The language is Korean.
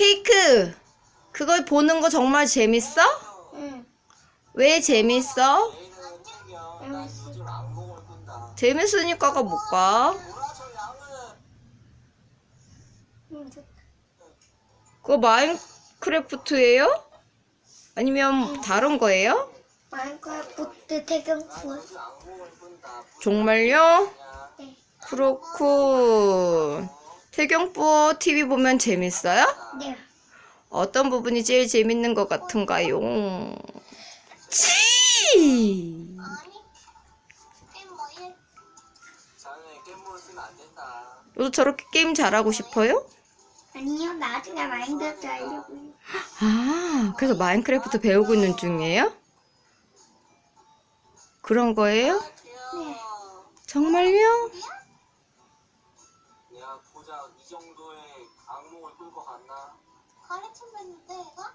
케이크, 그걸 보는 거 정말 재밌어? 응. 왜 재밌어? 재밌으니까가 못. 좋다. 그거 마인크래프트예요? 아니면 다른 거예요? 마인크래프트 악몽을 꾼다. 정말요? 네. 그렇군. 태경뽀 TV 보면 재밌어요? 네. 어떤 부분이 제일 재밌는 것 같은가요? 치! 너도 저렇게 게임 잘하고 싶어요? 아니요, 나중에 마인크래프트 하려고요. 아, 그래서 마인크래프트 배우고 있는 중이에요? 그런 거예요? 네. 정말요? 내가 고작 이 정도의 악몽을 꿀 것 같나? 가르쳐 줬는데 얘가?